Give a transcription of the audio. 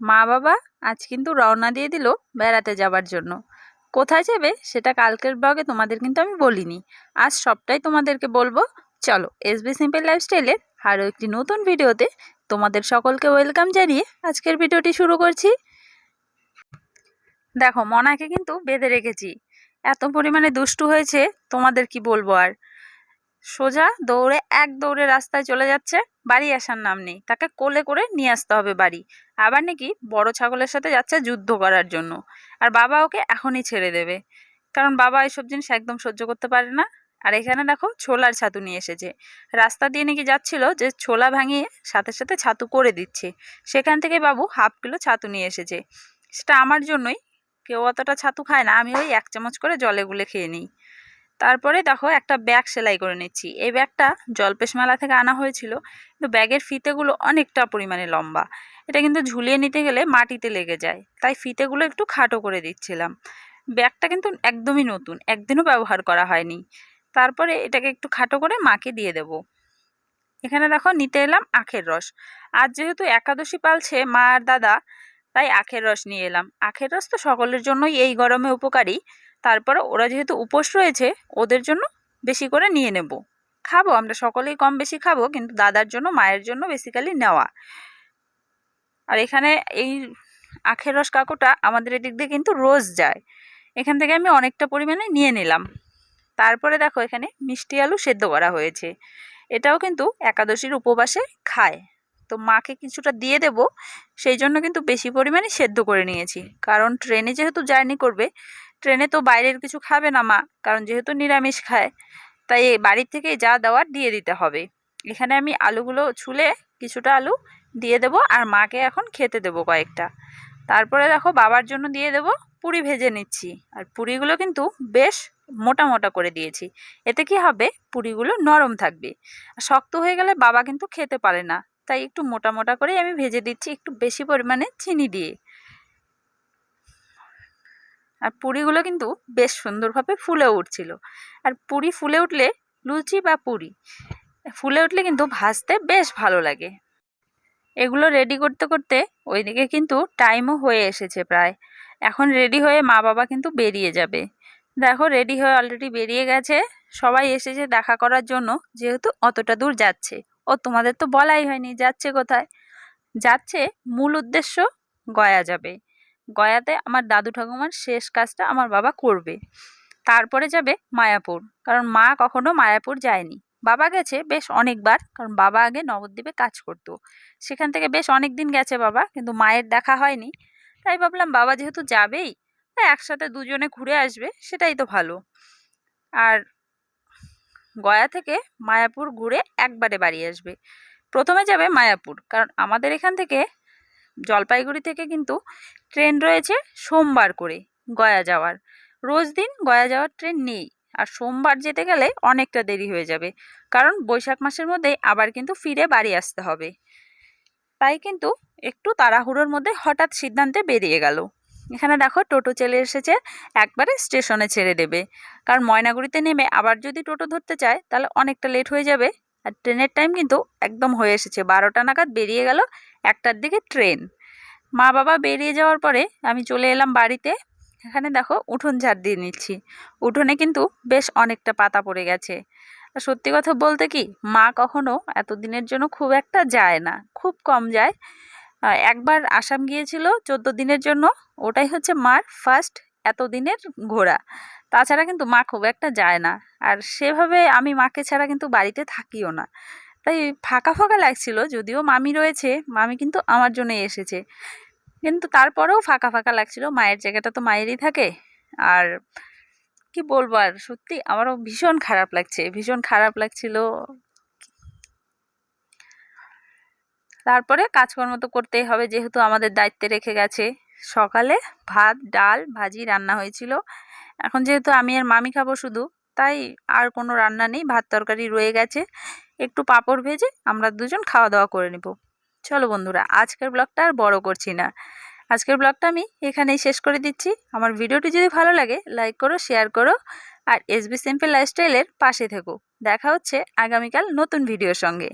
মা বাবা আজ কিন্তু রওনা দিয়ে দিল বেড়াতে যাবার জন্য। কোথায় যাবে সেটা কালকের ব্লগে তোমাদের কিন্তু আমি বলিনি। আজ সবটাই তোমাদেরকে বলব। চলো এসবি সিম্পল লাইফস্টাইলের আরও একটি নতুন ভিডিওতে তোমাদের সকলকে ওয়েলকাম জানিয়ে আজকের ভিডিওটি শুরু করছি। দেখো মনাকে কিন্তু বেঁধে রেখেছি। এত পরিমাণে দুষ্টু হয়েছে, তোমাদের কি বলব আর? সোজা দৌড়ে এক দৌড়ে রাস্তায় চলে যাচ্ছে। বাড়ি আসার নাম নেই। তাকে কোলে করে নিয়ে আসতে হবে বাড়ি। আবার নাকি বড় ছাগলের সাথে যাচ্ছে যুদ্ধ করার জন্য। আর বাবা ওকে এখনই ছেড়ে দেবে। কারণ বাবা এইসব জিনিস একদম সহ্য করতে পারে না। আর এখানে দেখো ছোলার ছাতু নিয়ে এসেছে। রাস্তা দিয়ে নাকি যাচ্ছিল যে ছোলা ভাঙিয়ে সাথে সাথে ছাতু করে দিচ্ছে। সেখান থেকে বাবু হাফ কিলো ছাতু নিয়ে এসেছে। সেটা আমার জন্যই। কেউ অতটা ছাতু খায় না। আমি ওই এক চামচ করে জলে গুলে খেয়ে নিই। তারপরে দেখো একটা ব্যাগ সেলাই করে নিচ্ছি। এই ব্যাগটা জলপেশ মেলা থেকে আনা হয়েছিল, কিন্তু ব্যাগের ফিতেগুলো অনেকটা পরিমাণে লম্বা। এটা কিন্তু ঝুলিয়ে নিতে গেলে মাটিতে লেগে যায়, তাই ফিতেগুলো একটু খাটো করে দিচ্ছিলাম। ব্যাগটা কিন্তু একদমই নতুন, একদিনও ব্যবহার করা হয়নি। তারপরে এটাকে একটু খাটো করে মাকে দিয়ে দেব। এখানে দেখো নিতে এলাম আখের রস। আজ যেহেতু একাদশী পালছে মা আর দাদা, তাই আখের রস নিয়ে এলাম। আখের রস তো সকলের জন্যই এই গরমে উপকারী। তারপরে ওরা যেহেতু উপোস রয়েছে, ওদের জন্য বেশি করে নিয়ে নেব। খাব, আমরা সকলেই কম বেশি খাব, কিন্তু দাদার জন্য, মায়ের জন্য বেসিক্যালি নেওয়া। আর এখানে এই আখের রস কাকুটা আমাদের এদিক দিয়ে কিন্তু রোজ যায়। এখান থেকে আমি অনেকটা পরিমাণে নিয়ে নিলাম। তারপরে দেখো, এখানে মিষ্টি আলু সেদ্ধ করা হয়েছে। এটাও কিন্তু একাদশীর উপবাসে খায়। তো মাকে কিছুটা দিয়ে দেব, সেই জন্য কিন্তু বেশি পরিমাণে সেদ্ধ করে নিয়েছি। কারণ ট্রেনে যেহেতু জার্নি করবে ট্রেনে তো বাইরের কিছু খাবে না মা, কারণ যেহেতু নিরামিষ খায়। তাই বাড়ির থেকে যা দেওয়ার দিয়ে দিতে হবে। এখানে আমি আলুগুলো ছুলে কিছুটা আলু দিয়ে দেব আর মাকে এখন খেতে দেব কয়েকটা। তারপরে দেখো বাবার জন্য দিয়ে দেব পুরি ভেজে নিচ্ছি। আর পুরিগুলো কিন্তু বেশ মোটা মোটা করে দিয়েছি। এতে কি হবে? পুরিগুলো নরম থাকবে। শক্ত হয়ে গেলে বাবা কিন্তু খেতে পারে না। তাই একটু মোটা মোটা করেই আমি ভেজে দিচ্ছি একটু বেশি পরিমাণে চিনি দিয়ে। আর পুরিগুলো কিন্তু বেশ সুন্দরভাবে ফুলে উঠছিল। আর পুরি ফুলে উঠলে লুচি বা পুরি, ফুলে উঠলে কিন্তু ভাজতে বেশ ভালো লাগে। এগুলো রেডি করতে করতে ওইদিকে কিন্তু টাইমও হয়ে এসেছে প্রায়। এখন রেডি হয়ে মা বাবা কিন্তু বেরিয়ে যাবে। দেখো রেডি হয়ে অলরেডি বেরিয়ে গেছে। সবাই এসেছে দেখা করার জন্য, যেহেতু অতটা দূর যাচ্ছে। ও, তোমাদের তো বলাই হয়নি যাচ্ছে কোথায়। যাচ্ছে মূল উদ্দেশ্য গয়া যাবে। গয়াতে আমার দাদু ঠাকুমার শেষ কাজটা আমার বাবা করবে। তারপরে যাবে মায়াপুর। কারণ মা কখনো মায়াপুর যায়নি। বাবা গেছে বেশ অনেকবার। কারণ বাবা আগে নবদ্বীপে কাজ করতো। সেখান থেকে বেশ অনেক দিন গেছে বাবা, কিন্তু মায়ের দেখা হয়নি। তাই ভাবলাম বাবা যেহেতু যাবেই তাই একসাথে দুজনে ঘুরে আসবে, সেটাই তো ভালো। আর গয়া থেকে মায়াপুর ঘুরে একবারে বাড়ি আসবে। প্রথমে যাবে মায়াপুর। কারণ আমাদের এখান থেকে জলপাইগুড়ি থেকে কিন্তু ট্রেন রয়েছে সোমবার করে গয়া যাওয়ার। রোজ দিন গয়া যাওয়ার ট্রেন নেই আর সোমবার যেতে গেলে অনেকটা দেরি হয়ে যাবে, কারণ বৈশাখ মাসের মধ্যেই আবার কিন্তু ফিরে বাড়ি আসতে হবে। তাই কিন্তু একটু তাড়াহুড়োর মধ্যে হঠাৎ সিদ্ধান্তে বেরিয়ে গেল। এখানে দেখো টোটো চলে এসেছে, একবারে স্টেশনে ছেড়ে দেবে। কারণ ময়নাগুড়িতে নেমে আবার যদি টোটো ধরতে চায়, তাহলে অনেকটা লেট হয়ে যাবে। আর ট্রেনের টাইম কিন্তু একদম হয়ে এসেছে। বারোটা নাগাদ বেরিয়ে গেল একটার দিকে ট্রেন। মা বাবা বেরিয়ে যাওয়ার পরে আমি চলে এলাম বাড়িতে। এখানে দেখো উঠোন ঝাড় দিয়ে নিচ্ছি। উঠোনে কিন্তু বেশ অনেকটা পাতা পড়ে গেছে। আর সত্যি কথা বলতে কি, মা কখনো এত দিনের জন্য খুব একটা যায় না, খুব কম যায়। একবার আসাম গিয়েছিল, চোদ্দ দিনের জন্য। ওটাই হচ্ছে মার ফার্স্ট এত দিনের ঘোরা তাছাড়া কিন্তু মা খুব একটা যায় না। আর সেভাবে আমি মাকে ছাড়া কিন্তু বাড়িতে থাকিও না। তাই ফাঁকা ফাঁকা লাগছিল, যদিও মামি রয়েছে, মামি কিন্তু আমার জন্যই এসেছে। কিন্তু তারপরেও ফাঁকা ফাঁকা লাগছিল, মায়ের জায়গাটা তো মায়েরই থাকে। আর কি বলব আর, সত্যি আমারও ভীষণ খারাপ লাগছে, ভীষণ খারাপ লাগছিল। তারপরে কাজকর্ম তো করতেই হবে, যেহেতু আমাদের দায়িত্বে রেখে গেছে। সকালে ভাত, ডাল, ভাজি রান্না হয়েছিল। এখন যেহেতু আমি আর মামি খাব শুধু, তাই আর কোনো রান্না নেই, ভাত তরকারি রয়ে গেছে। একটু পাঁপড় ভেজে আমরা দুজন খাওয়া দাওয়া করে নেব। চলো বন্ধুরা, আজকের ব্লগটা আর বড় করছি না। আজকের ব্লগটা আমি এখানেই শেষ করে দিচ্ছি। আমার ভিডিওটি যদি ভালো লাগে, লাইক করো, শেয়ার করো, আর এসবি সিম্পল লাইফস্টাইলের পাশে থেকো। দেখা হচ্ছে আগামীকাল নতুন ভিডিওর সঙ্গে।